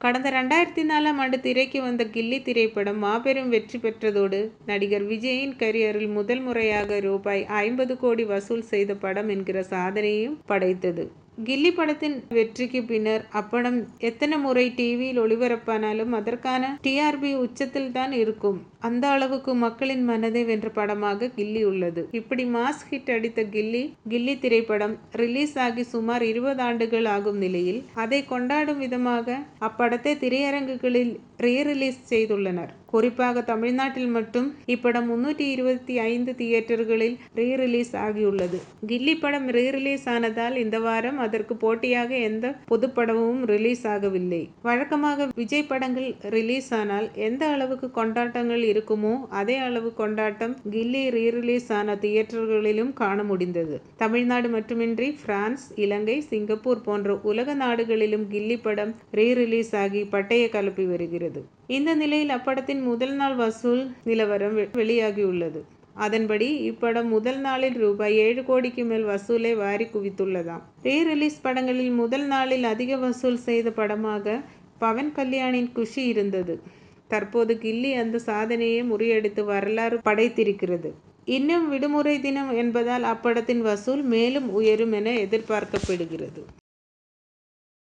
கடந்த ரெண்டாயிரத்தி நாலாம் ஆண்டு திரைக்கு வந்த கில்லி திரைப்படம் மாபெரும் வெற்றி பெற்றதோடு நடிகர் விஜயின் கரியரில் முதல் முறையாக ரூபாய் ஐம்பது கோடி வசூல் செய்த படம் என்கிற சாதனையும் படைத்தது. கில்லி படத்தின் வெற்றிக்கு பின்னர் அப்படம் எத்தனை முறை டிவியில் ஒளிபரப்பானாலும் அதற்கான டிஆர்பி உச்சத்தில் தான் இருக்கும். அந்த அளவுக்கு மக்களின் மனதை வென்ற படமாக கில்லி உள்ளது. இப்படி மாஸ் ஹிட் அடித்த கில்லி கில்லி திரைப்படம் ரிலீஸ் ஆகி சுமார் இருபது ஆண்டுகள் ஆகும் நிலையில் அதை கொண்டாடும் விதமாக அப்படத்தை திரையரங்குகளில் ரீ ரிலீஸ் செய்துள்ளனர். குறிப்பாக தமிழ்நாட்டில் மட்டும் இப்படம் முன்னூற்றி இருபத்தி ஐந்து தியேட்டர்களில் ரீ ரிலீஸ் ஆகியுள்ளது. கில்லி படம் ரீ ரிலீஸ் ஆனதால் இந்த வாரம் அதற்கு போட்டியாக எந்த பொதுப்படமும் ரிலீஸ் ஆகவில்லை. வழக்கமாக விஜய் படங்கள் ரிலீஸ் ஆனால் எந்த அளவுக்கு கொண்டாட்டங்கள் இருக்குமோ அதே அளவு கொண்டாட்டம் கில்லி ரீ ரிலீஸ் ஆன தியேட்டர்களிலும் காண முடிந்தது. தமிழ்நாடு மட்டுமின்றி பிரான்ஸ் இலங்கை சிங்கப்பூர் போன்ற உலக நாடுகளிலும் கில்லி படம் ரீ ரிலீஸ் ஆகி பட்டைய கலப்பி வருகிறது. இந்த நிலையில் அப்படத்தின் முதல் நாள் வசூல் நிலவரம் வெளியாகியுள்ளது. அதன்படி இப்படம் முதல் நாளில் ரூபாய் ஏழு கோடிக்கு மேல் வசூலை வாரி குவித்துள்ளதாம். ரீ ரிலீஸ் படங்களில் முதல் நாளில் அதிக வசூல் செய்த படமாக பவன் கல்யாணின் குஷி இருந்தது. தற்போது கில்லி அந்த சாதனையை முறியடித்து வரலாறு படைத்திருக்கிறது. இன்னும் விடுமுறை தினம் என்பதால் அப்படத்தின் வசூல் மேலும் உயரும் என எதிர்பார்க்கப்படுகிறது.